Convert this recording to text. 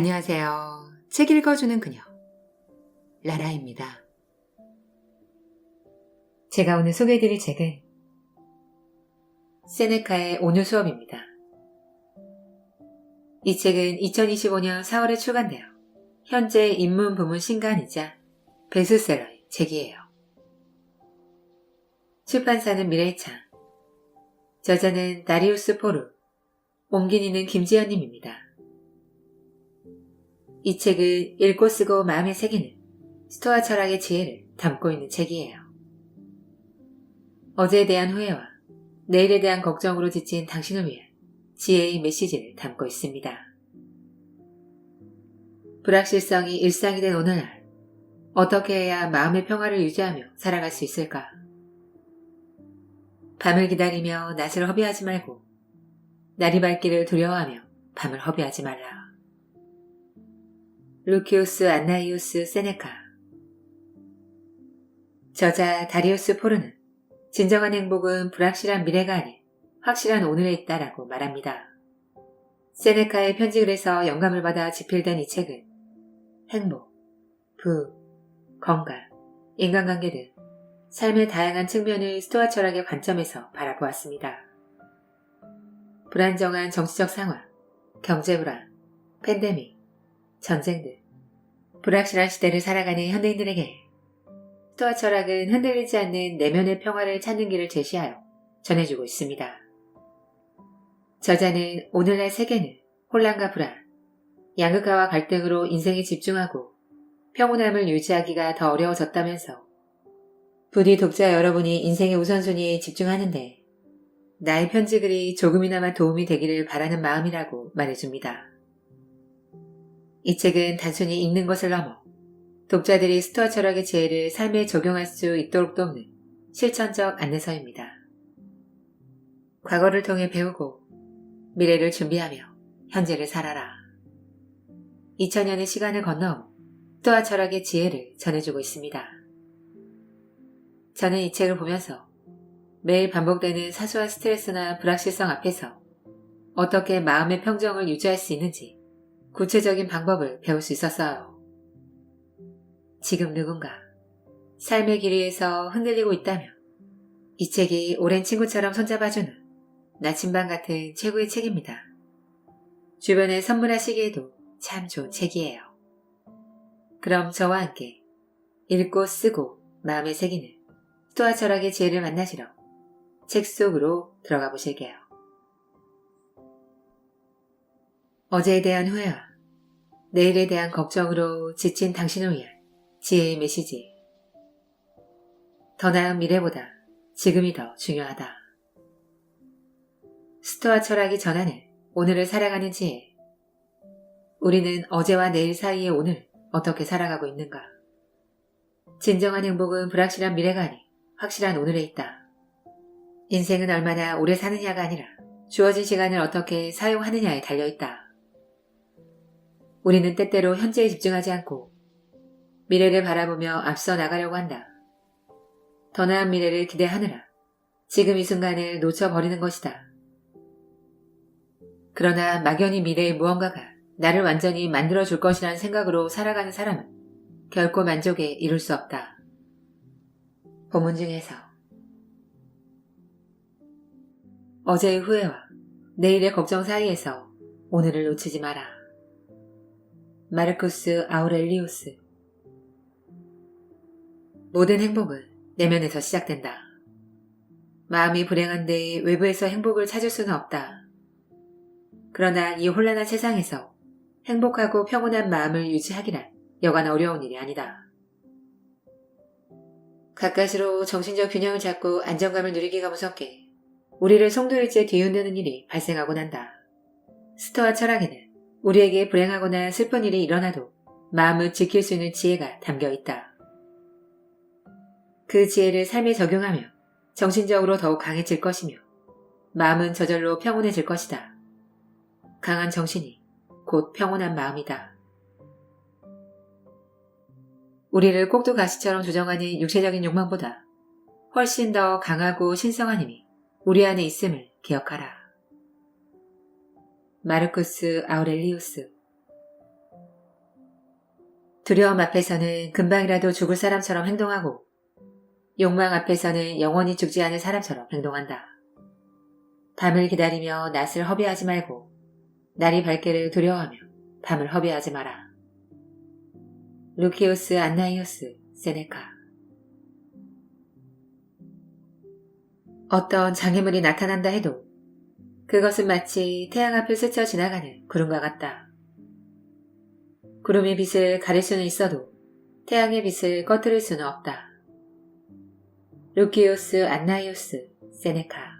안녕하세요. 책 읽어주는 그녀. 라라입니다. 제가 오늘 소개해드릴 책은 세네카의 오늘 수업입니다. 이 책은 2025년 4월에 출간되어 현재 인문 부문 신간이자 베스트셀러의 책이에요. 출판사는 미래창, 저자는 나리우스 포르, 옮기니는 김지연님입니다. 이 책은 읽고 쓰고 마음에 새기는 스토아 철학의 지혜를 담고 있는 책이에요. 어제에 대한 후회와 내일에 대한 걱정으로 지친 당신을 위한 지혜의 메시지를 담고 있습니다. 불확실성이 일상이 된 오늘날, 어떻게 해야 마음의 평화를 유지하며 살아갈 수 있을까? 밤을 기다리며 낮을 허비하지 말고, 날이 밝기를 두려워하며 밤을 허비하지 말라. 루키우스 안나이우스 세네카 저자 다리우스 포르는 진정한 행복은 불확실한 미래가 아닌 확실한 오늘에 있다라고 말합니다. 세네카의 편집을 해서 영감을 받아 집필된 이 책은 행복, 부, 건강, 인간관계 등 삶의 다양한 측면을 스토아 철학의 관점에서 바라보았습니다. 불안정한 정치적 상황, 경제 불안, 팬데믹, 전쟁 등 불확실한 시대를 살아가는 현대인들에게 스토아 철학은 흔들리지 않는 내면의 평화를 찾는 길을 제시하여 전해주고 있습니다. 저자는 오늘날 세계는 혼란과 불안, 양극화와 갈등으로 인생에 집중하고 평온함을 유지하기가 더 어려워졌다면서 부디 독자 여러분이 인생의 우선순위에 집중하는데 나의 편지글이 조금이나마 도움이 되기를 바라는 마음이라고 말해줍니다. 이 책은 단순히 읽는 것을 넘어 독자들이 스토아 철학의 지혜를 삶에 적용할 수 있도록 돕는 실천적 안내서입니다. 과거를 통해 배우고 미래를 준비하며 현재를 살아라. 2000년의 시간을 건너 스토아 철학의 지혜를 전해주고 있습니다. 저는 이 책을 보면서 매일 반복되는 사소한 스트레스나 불확실성 앞에서 어떻게 마음의 평정을 유지할 수 있는지 구체적인 방법을 배울 수 있었어요. 지금 누군가 삶의 길 위에서 흔들리고 있다면 이 책이 오랜 친구처럼 손잡아주는 나침반 같은 최고의 책입니다. 주변에 선물하시기에도 참 좋은 책이에요. 그럼 저와 함께 읽고 쓰고 마음에 새기는 스토아 철학의 지혜를 만나시러 책 속으로 들어가 보실게요. 어제에 대한 후회와 내일에 대한 걱정으로 지친 당신을 위한 지혜의 메시지. 더 나은 미래보다 지금이 더 중요하다. 스토아 철학이 전하는 오늘을 살아가는 지혜. 우리는 어제와 내일 사이의 오늘 어떻게 살아가고 있는가? 진정한 행복은 불확실한 미래가 아닌 확실한 오늘에 있다. 인생은 얼마나 오래 사느냐가 아니라 주어진 시간을 어떻게 사용하느냐에 달려있다. 우리는 때때로 현재에 집중하지 않고 미래를 바라보며 앞서 나가려고 한다. 더 나은 미래를 기대하느라 지금 이 순간을 놓쳐버리는 것이다. 그러나 막연히 미래의 무언가가 나를 완전히 만들어줄 것이라는 생각으로 살아가는 사람은 결코 만족에 이룰 수 없다. 본문 중에서 어제의 후회와 내일의 걱정 사이에서 오늘을 놓치지 마라. 마르쿠스 아우렐리우스 모든 행복은 내면에서 시작된다. 마음이 불행한데 외부에서 행복을 찾을 수는 없다. 그러나 이 혼란한 세상에서 행복하고 평온한 마음을 유지하기란 여간 어려운 일이 아니다. 가까스로 정신적 균형을 잡고 안정감을 누리기가 무섭게 우리를 송두리째 뒤흔드는 일이 발생하곤 한다. 스토아 철학에는 우리에게 불행하거나 슬픈 일이 일어나도 마음을 지킬 수 있는 지혜가 담겨 있다. 그 지혜를 삶에 적용하며 정신적으로 더욱 강해질 것이며 마음은 저절로 평온해질 것이다. 강한 정신이 곧 평온한 마음이다. 우리를 꼭두가시처럼 조정하는 육체적인 욕망보다 훨씬 더 강하고 신성한 힘이 우리 안에 있음을 기억하라. 마르쿠스 아우렐리우스 두려움 앞에서는 금방이라도 죽을 사람처럼 행동하고 욕망 앞에서는 영원히 죽지 않을 사람처럼 행동한다. 밤을 기다리며 낮을 허비하지 말고 날이 밝기를 두려워하며 밤을 허비하지 마라. 루키오스 안나이오스 세네카 어떤 장애물이 나타난다 해도 그것은 마치 태양 앞을 스쳐 지나가는 구름과 같다. 구름의 빛을 가릴 수는 있어도 태양의 빛을 꺼뜨릴 수는 없다. 루키오스 안나이오스 세네카